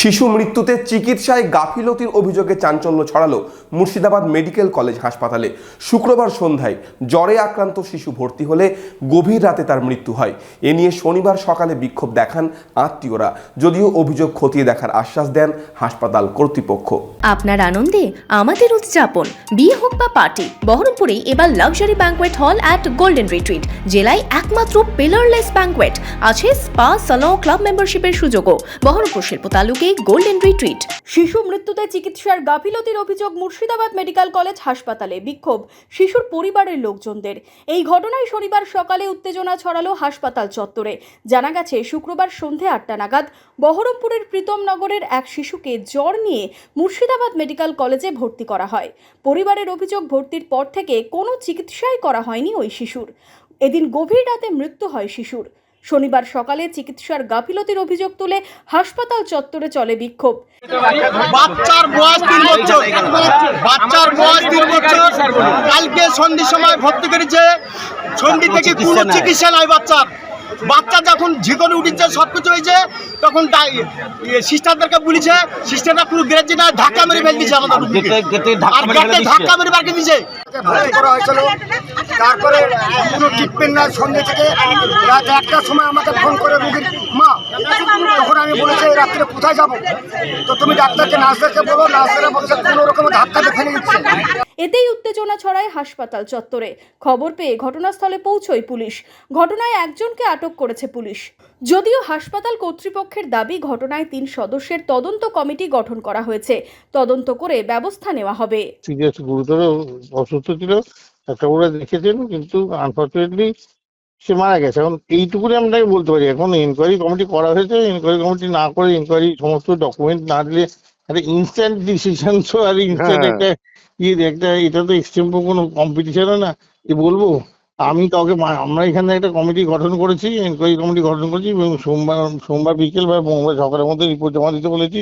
শিশু মৃত্যুতে চিকিৎসায় গাফিলতির অভিযোগে চাঞ্চল্য ছড়ালো মুর্শিদাবাদ মেডিকেল কলেজ হাসপাতালে। শুক্রবার সন্ধ্যায় জ্বরে আক্রান্ত শিশু ভর্তি হলে গভীর রাতে তার মৃত্যু হয়। এ নিয়ে শনিবার সকালে বিক্ষোভ দেখান আত্মীয়রা। যদিও অভিযোগ খতিয়ে দেখার আশ্বাস দেন হাসপাতাল কর্তৃপক্ষ। আপনার আনন্দে আমাদের উদযাপন। বিয়ে হোক বা পার্টি, বহরমপুরে এবার luxury banquet hall at golden retreat জেলায় একমাত্র পিলারলেস ব্যাঙ্কোয়েট আছে স্পা সালন ক্লাব মেম্বারশিপের সুযোগও। বহরমপুর শিল্প তালুকে গোল্ডেন রিট্রিট শিশু মৃত্যুতে চিকিৎসার গাফিলতির অভিযোগ মুর্শিদাবাদ মেডিকেল কলেজ হাসপাতালে বিক্ষোভ, শিশুর পরিবারের লোকজনদের। এই ঘটনায় শনিবার সকালে উত্তেজনা ছড়ালো হাসপাতাল চত্বরে। জানা গেছে, শুক্রবার সন্ধে আটটা নাগাদ বহরমপুরের প্রীতমনগরের এক শিশুকে জ্বর নিয়ে মুর্শিদাবাদ মেডিকেল কলেজে ভর্তি করা হয়। পরিবারের অভিযোগ ভর্তির পর থেকে কোনো চিকিৎসাই করা হয়নি ওই শিশুর। এদিন গভীর রাতে মৃত্যু হয় শিশুর। শনিবার সকালে চিকিৎসার গাফিলতির অভিযোগ তুলে হাসপাতাল চত্বরে চলে বিক্ষোভ। বাচ্চার বয়স তিন বছর। বাচ্চার বয়স তিন বছর। কালকে সন্ধির সময় ভর্তি করেছে। সন্ধি থেকে কোনো চিকিৎসা নাই বাচ্চার। বাচ্চা যখন ঝিকনে উঠেছে সব কিছু হয়েছে তখন সিস্টারদেরকে বলেছে সিস্টাররা পুরো গ্রেজি না ধাক্কা মেরে ফেল দিয়েছে আমাদের ধাক্কা মেরে বাড়কে দিয়েছে। করা হয়েছিল। তারপরে কোনো ট্রিটমেন্ট নেয় সঙ্গে থেকে রাত একটার সময় আমাকে ফোন করে রুগীর মা তখন আমি বলেছি "এই রাত্রে কোথায় যাব? তো তুমি ডাক্তারকে নার্সদেরকে বলো নার্সেরা বলছে কোনো রকম ধাক্কা ফেলে দিচ্ছে এতেই উত্তেজনা ছড়ায় হাসপাতাল চত্বরে। খবর পেয়ে ঘটনাস্থলে পৌঁছয় পুলিশ। ঘটনায় একজনকে আটক করেছে পুলিশ। যদিও হাসপাতাল কর্তৃপক্ষের দাবি ঘটনায় তিন সদস্যের তদন্ত কমিটি গঠন করা হয়েছে। তদন্ত করে ব্যবস্থা নেওয়া হবে। সিরিয়াস গুরুতর অসুস্থ ছিল একটা করে দেখেছেন কিন্তু আনফর্চুনেটলি সে মারা গেছে। এখন এইটুকুনি আপনাকে বলতে পারি। এখন ইনকোয়ারি কমিটি করা হয়েছে ইনকোয়ারি কমিটি না করে ইনকোয়ারি সমস্ত ডকুমেন্ট না দিলে একটা ইনস্ট্যান্ট ডিসিশন তো আর ইনস্ট্যান্ট একটা ইয়ে একটা এটা তো এক্সটেম্পো কোনো কম্পিটিশন না। যে বলব আমি কাউকে আমরা এখানে একটা কমিটি গঠন করেছি ইনকোয়ারি কমিটি গঠন করেছি এবং সোমবার সোমবার বিকেল বা মঙ্গলবার সকালের মধ্যে রিপোর্ট জমা দিতে বলেছি।